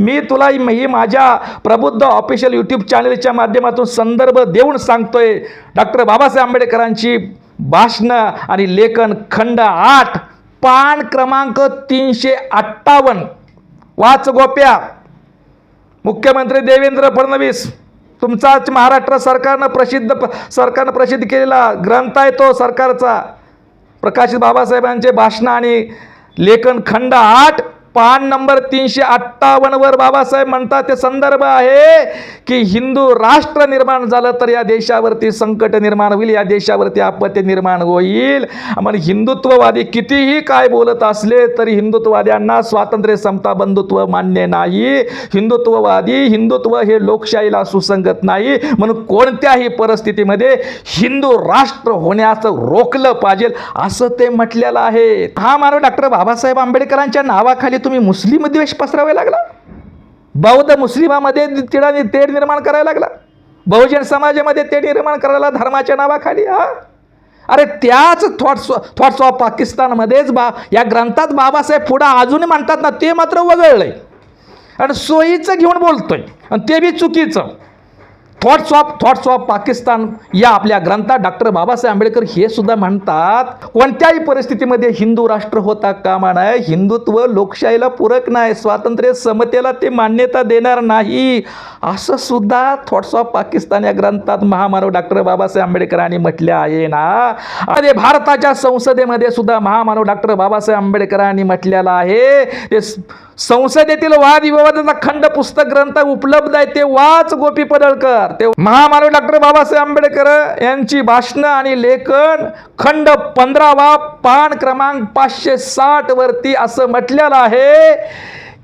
मी तुला ही माझ्या प्रबुद्ध ऑफिशियल यूट्यूब चॅनलच्या माध्यमातून संदर्भ देऊन सांगतोय. डॉक्टर बाबासाहेब आंबेडकरांची भाषणं आणि लेखन खंड आठ पान क्रमांक तीनशे अठ्ठावन्न. वाच गोप्या. मुख्यमंत्री देवेंद्र फडणवीस तुमचाच महाराष्ट्र सरकारनं प्रसिद्ध सरकारनं प्रसिद्ध केलेला ग्रंथ आहे तो सरकारचा. प्रकाशित बाबासाहेबांचे भाषण आणि लेखन खंड आठ पान नंबर तीनशे अठ्ठावन्नवर बाबासाहेब म्हणतात ते संदर्भ आहे की हिंदू राष्ट्र निर्माण झालं तर या देशावरती संकट निर्माण होईल या देशावरती आपत्ती निर्माण होईल. मग हिंदुत्ववादी कितीही काय बोलत असले तरी हिंदुत्ववाद्यांना स्वातंत्र्य समता बंधुत्व मान्य नाही. हिंदुत्ववादी हिंदुत्व हे लोकशाहीला सुसंगत नाही. म्हणून कोणत्याही परिस्थितीमध्ये हिंदू राष्ट्र होण्याचं रोखलं पाहिजे असं ते म्हटलेलं आहे. हा मानव डॉक्टर बाबासाहेब आंबेडकरांच्या नावाखाली तुम्ही मुस्लिम द्वेष पसरावे लागला? बौद्ध मुस्लिमामध्ये तिळा तेढ निर्माण करायला लागला? बहुजन समाजामध्ये तेढ निर्माण करायला धर्माच्या नावाखाली हा? अरे त्याच थॉट्स थॉट्स ऑफ पाकिस्तानमध्येच बा या ग्रंथात बाबासाहेब पुढं अजूनही म्हणतात ना ते मात्र वगळलं आहे आणि सोयीचं घेऊन बोलतोय. आणि ते बी चुकीचं. Thoughts of thoughts of Pakistan या आपल्या ग्रंथात डॉक्टर बाबासाहेब आंबेडकर हे सुद्धा म्हणतात कोणत्याही परिस्थितीमध्ये हिंदू राष्ट्र होता कामा नये हिंदुत्व लोकशाहीला पूरक नाही स्वातंत्र्य समतेला ते मान्यता देणार नाही. असं सुद्धा थॉट्स ऑफ पाकिस्तान या ग्रंथात महामानव डॉक्टर बाबासाहेब आंबेडकरांनी म्हटले आहे ना? अरे भारताच्या संसदेमध्ये सुद्धा महामानव डॉक्टर बाबासाहेब आंबेडकरांनी म्हटलेलं आहे. ते संसदेतील वादविवादाचा खंड पुस्तक ग्रंथ उपलब्ध आहे ते वाच गोपी पडळकर ते महामानव डॉक्टर बाबासाहेब आंबेडकर यांची भाषणं आणि लेखन खंड पंधरावा पान क्रमांक पाचशे साठ वरती असं म्हटलेलं आहे.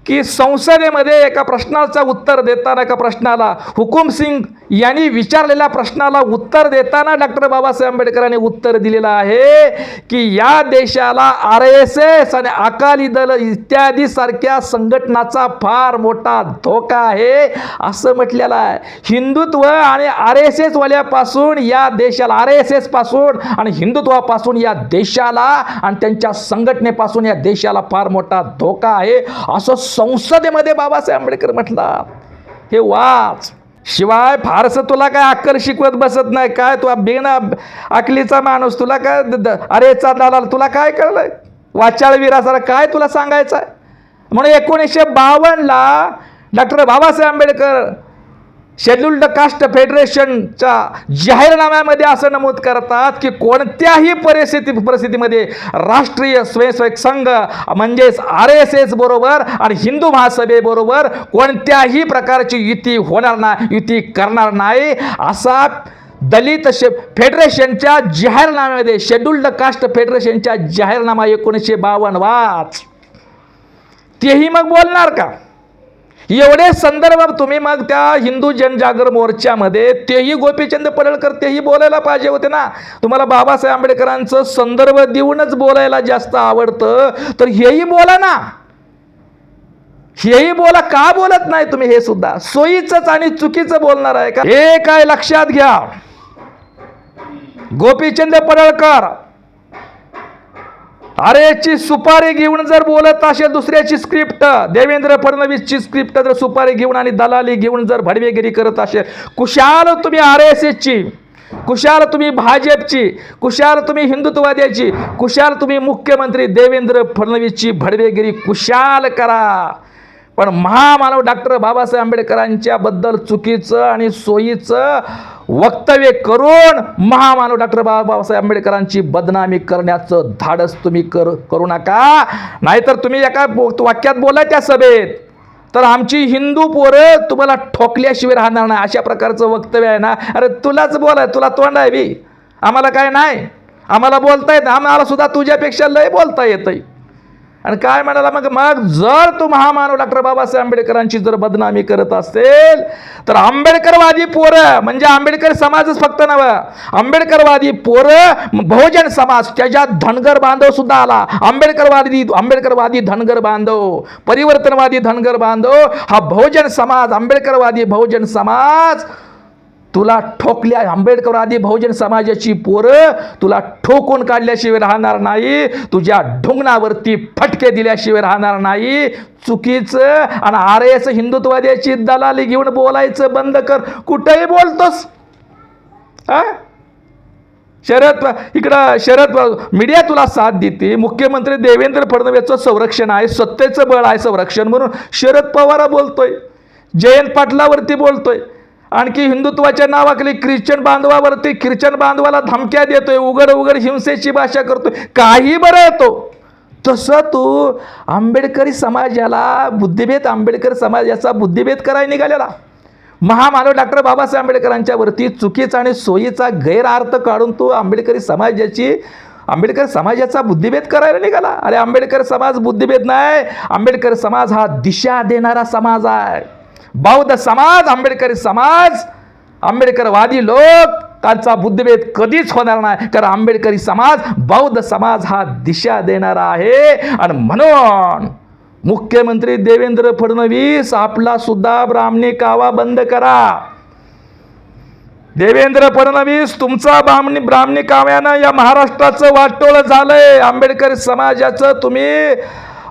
की संसदेमध्ये एका प्रश्नाचं उत्तर देताना एका प्रश्नाला हुकुम सिंग यांनी विचारलेल्या प्रश्नाला उत्तर देताना डॉक्टर बाबासाहेब आंबेडकरांनी उत्तर दिलेलं आहे की या देशाला आर एस एस आणि अकाली दल इत्यादी सारख्या संघटनाचा फार मोठा धोका आहे असं म्हटलेलं आहे. हिंदुत्व आणि आर एस एसवाल्यापासून या देशाला आर एस एसपासून आणि हिंदुत्वापासून या देशाला आणि त्यांच्या संघटनेपासून या देशाला फार मोठा धोका आहे असं संसदेमध्ये बाबासाहेब आंबेडकर म्हटलं. हे वाच. शिवाय फारसं तुला काय अक्कल शिकवत बसत नाही. काय तू बेन अकलीचा माणूस तुला काय द- द- अरेचा दालाल तुला काय कळलंय? वाचाळ विरासाला काय तुला सांगायचं आहे म्हणून एकोणीसशे बावन्नला doctor Babasaheb Ambedkar scheduled caste फेडरेशनच्या जाहीरनाम्यामध्ये असं नमूद करतात की कोणत्याही परिस्थिती परिस्थितीमध्ये राष्ट्रीय स्वयंसेवक संघ म्हणजेच आर एस एस बरोबर आणि हिंदू महासभेबरोबर कोणत्याही प्रकारची युती होणार नाही युती करणार नाही असा दलित शे फेडरेशनच्या जाहीरनाम्यामध्ये शेड्युल्ड कास्ट फेडरेशनच्या जाहीरनामा एकोणीसशे बावन्न वाच. तेही मग बोलणार का? एवढे संदर्भ तुम्ही मग त्या हिंदू जनजागर मोर्चामध्ये तेही गोपीचंद पडळकर तेही बोलायला पाहिजे होते ना. तुम्हाला बाबासाहेब आंबेडकरांचं संदर्भ देऊनच बोलायला जास्त आवडतं. तर हेही बोला ना. हेही बोला का बोलत नाही तुम्ही हे सुद्धा? सोयीचंच आणि चुकीचं बोलणार आहे का? हे काय लक्षात घ्या. गोपीचंद पडळकर अरे ची सुपारी घेऊन जर बोलत असेल दुसऱ्याची स्क्रिप्ट देवेंद्र फडणवीसची स्क्रिप्ट जर सुपारी घेऊन आणि दलाली घेऊन जर भडवेगिरी करत असेल कुशाल तुम्ही आर एस एसची कुशाल तुम्ही भाजपची कुशाल तुम्ही हिंदुत्ववाद्याची कुशाल तुम्ही मुख्यमंत्री देवेंद्र फडणवीसची भडवेगिरी कुशाल करा. पण महामानव डॉक्टर बाबासाहेब आंबेडकरांच्या बद्दल चुकीचं आणि सोयीचं वक्तव्य करून महामानव डॉक्टर बाबासाहेब आंबेडकरांची बदनामी करण्याचं धाडस तुम्ही कर करू नका. नाहीतर तुम्ही एका बो- वाक्यात बोला त्या सभेत. तर आमची हिंदू पोरं तुम्हाला ठोकल्याशिवाय राहणार नाही. अशा प्रकारचं वक्तव्य आहे ना. अरे तुलाच बोलाय तुला तोंड आहे बी. आम्हाला काय नाही. आम्हाला बोलता येत आम्हाला सुद्धा तुझ्यापेक्षा लय बोलता येतं आणि काय म्हणाला मग? मग जर तू महामानव डॉक्टर बाबासाहेब आंबेडकरांची जर बदनामी करत असेल तर आंबेडकरवादी पोरं म्हणजे आंबेडकर समाजच फक्त नवं आंबेडकरवादी पोरं बहुजन समाज त्याच्यात धनगर बांधव सुद्धा आला. आंबेडकरवादी आंबेडकरवादी धनगर बांधव परिवर्तनवादी धनगर बांधव हा बहुजन समाज आंबेडकरवादी बहुजन समाज तुला ठोकल्या आंबेडकरवादी बहुजन समाजाची पोरं तुला ठोकून काढल्याशिवाय राहणार नाही. तुझ्या ढुंगणावरती फटके दिल्याशिवाय राहणार नाही. चुकीचं आणि आर एस हिंदुत्वाद्याची दलाली घेऊन बोलायचं बंद कर. कुठेही बोलतोस. हा? शरद इकडं शरद मीडिया तुला साथ देते. मुख्यमंत्री देवेंद्र फडणवीसचं संरक्षण आहे सत्तेचं बळ आहे संरक्षण म्हणून शरद पवार बोलतोय. जयंत पाटलावरती बोलतोय. आणखी हिंदुत्वाच्या नावाखाली ख्रिश्चन बांधवावरती ख्रिश्चन बांधवाला धमक्या देतोय उघड उघड हिंसेची भाषा करतोय. काही बरं येतो तसं तू आंबेडकरी समाजाला बुद्धिभेद आंबेडकर समाजाचा बुद्धिभेद करायला निघालेला. महामानव डॉक्टर बाबासाहेब आंबेडकरांच्यावरती चुकीचा आणि सोयीचा गैरअर्थ काढून तू आंबेडकरी समाजाची आंबेडकर समाजाचा बुद्धिभेद करायला निघाला. अरे आंबेडकर समाज बुद्धिभेद नाही. आंबेडकर समाज हा दिशा देणारा समाज आहे. बौद्ध समाज आंबेडकरी समाज आंबेडकरवादी लोक त्यांचा बुद्धिभेद कधीच होणार नाही. कारण आंबेडकरी समाज बौद्ध समाज हा दिशा देणारा आहे. आणि म्हणून मुख्यमंत्री देवेंद्र फडणवीस आपला सुद्धा ब्राह्मणी कावा बंद करा. देवेंद्र फडणवीस तुमचा ब्राह्मणी ब्राह्मणी काव्यानं या महाराष्ट्राचं वाटोळं झालंय. आंबेडकर समाजाचं तुम्ही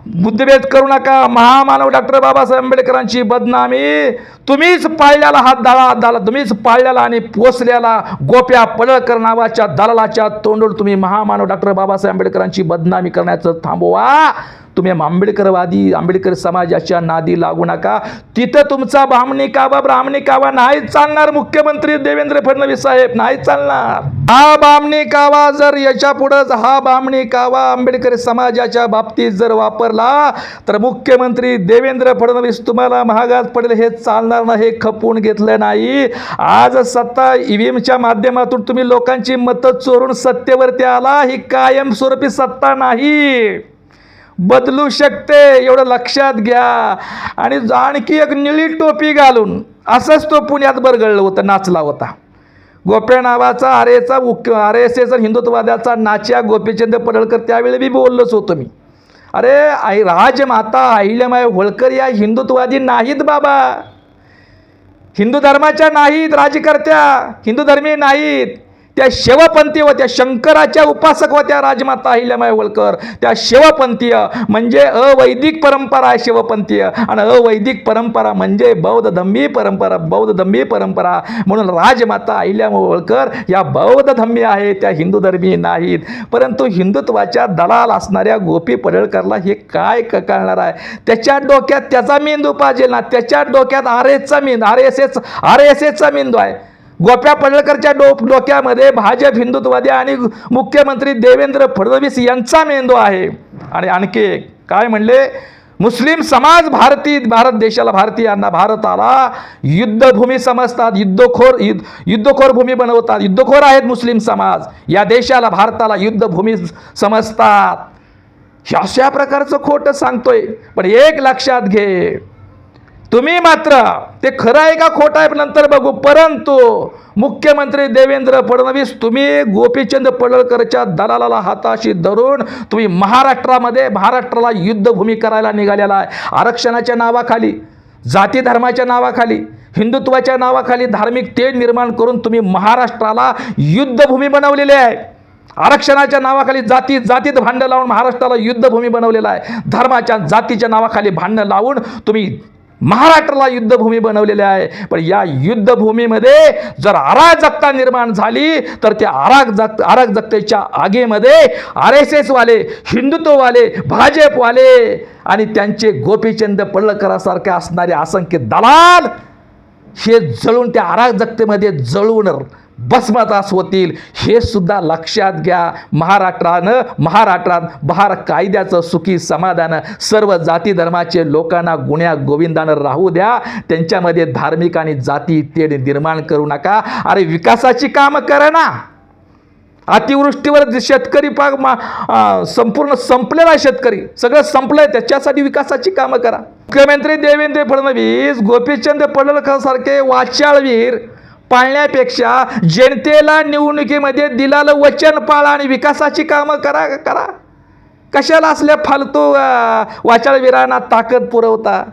बुद्धिभेद करू नका. महामानव डॉक्टर बाबासाहेब आंबेडकरांची बदनामी. तुम्हीच पाळल्याला हात दाला दाला तुम्हीच पाळल्याला आणि पोचल्याला गोप्या पडळकर नावाच्या दलालाच्या तोंडून तुम्ही महामानव डॉक्टर बाबासाहेब आंबेडकरांची बदनामी करण्याचं थांबवा. तुम्ही आंबेडकरवादी आंबेडकर समाजाच्या नादी लागू नका. तिथं तुमचा ब्राह्मणी कावा ब्राह्मणी कावा नाही चालणार. मुख्यमंत्री देवेंद्र फडणवीस साहेब नाही चालणार. हा ब्राह्मणी कावा जर याच्या पुढंच हा ब्राह्मणी कावा आंबेडकर समाजाच्या बाबतीत जर वापरला तर मुख्यमंत्री देवेंद्र फडणवीस तुम्हाला महागात पडेल. हे चालणार नाही हे खपवून घेतलं नाही. आज सत्ता ईव्हीएमच्या माध्यमातून तुम्ही लोकांची मतं चोरून सत्तेवरती आला. ही कायमस्वरूपी सत्ता नाही. बदलू शकते एवढं लक्षात घ्या. आणि आणखी एक निळी टोपी घालून असंच तो पुण्यात बरगळलं होतं नाचला होता. गोप्या नावाचा आर एचा मुख्य आर एस हिंदुत्ववाद्याचा नाच्या गोपीचंद पडळकर त्यावेळी मी बोललोच होतो मी. अरे आई राजमाता अहिल्यामाई होळकर या हिंदुत्ववादी नाहीत बाबा. हिंदू धर्माच्या नाहीत राजकर्त्या. हिंदू धर्मीय नाहीत. त्या शिवपंथी होत्या शंकराच्या उपासक होत्या राजमाता अहिल्यामाई होळकर. त्या शिवपंथीय म्हणजे अवैदिक परंपरा आहे शिवपंथीय आणि अवैदिक परंपरा म्हणजे बौद्ध धम्मी परंपरा बौद्ध धम्मी परंपरा. म्हणून राजमाता अहिल्यामाई होळकर या बौद्ध धम्मी आहे त्या हिंदू धर्मी नाहीत. परंतु हिंदुत्वाच्या दलाल असणाऱ्या गोपी पडळकरला हे काय क कळणार आहे? त्याच्या डोक्यात त्याचा मेंदू पाहिजे ना? त्याच्या डोक्यात आर एसचा मेंदू R S S R S एसचा मेंदू आहे. गोप्या पडळकरच्या डो डोक्यामध्ये भाजप हिंदुत्ववादी आणि मुख्यमंत्री देवेंद्र फडणवीस यांचा मेंदू आहे. आणि आणखी एक काय म्हणले? मुस्लिम समाज भारती भारत देशाला भारतीयांना भारताला युद्धभूमी समजतात युद्धखोर युद्ध युद्धखोर भूमी बनवतात युद्धखोर आहेत मुस्लिम समाज. या देशाला भारताला युद्धभूमी समजतात. अशा प्रकारचं खोटं सांगतोय. पण एक लक्षात घे. तुम्ही मात्र ते खरं आहे का खोटं आहे नंतर बघू. परंतु मुख्यमंत्री देवेंद्र फडणवीस तुम्ही गोपीचंद पडळकरच्या दलालाला हाताशी धरून तुम्ही महाराष्ट्रामध्ये महाराष्ट्राला युद्धभूमी करायला निघालेला आहे. आरक्षणाच्या नावाखाली जाती धर्माच्या नावाखाली हिंदुत्वाच्या नावाखाली धार्मिक तेढ निर्माण करून तुम्ही महाराष्ट्राला युद्धभूमी बनवलेली आहे. आरक्षणाच्या नावाखाली जाती जातीत भांडं लावून महाराष्ट्राला युद्धभूमी बनवलेलं आहे. धर्माच्या जातीच्या नावाखाली भांडणं लावून तुम्ही महाराष्ट्राला युद्धभूमी बनवलेली आहे. पण या युद्धभूमीमध्ये जर अराजकता निर्माण झाली तर त्या अराजक अराजकतेच्या आगेमध्ये आर एस एसवाले हिंदुत्ववाले भाजपवाले आणि त्यांचे गोपीचंद पडळकरासारखे असणारे असंख्य दलाल हे जळून त्या अराजकतेमध्ये जळून भस्मदास होतील हे सुद्धा लक्षात घ्या. महाराष्ट्रानं महाराष्ट्रात बहार कायद्याचं सुखी समाधान. सर्व जाती धर्माचे लोकांना गुण्या गोविंदानं राहू द्या. त्यांच्यामध्ये धार्मिक आणि जाती तेढ निर्माण करू नका. अरे विकासाची कामं करा ना. अतिवृष्टीवर शेतकरी पाक मा संपूर्ण संपलेला आहे शेतकरी. सगळं संपलंय. त्याच्यासाठी विकासाची कामं करा. मुख्यमंत्री देवेंद्र फडणवीस गोपीचंद पडळकर सारखे वाचाळवीर पाळण्यापेक्षा जनतेला निवडणुकीमध्ये दिलेलं वचन पाळा आणि विकासाची कामं करा करा. कशाला असल्या फालतू वाचाळवीरांना ताकद पुरवता?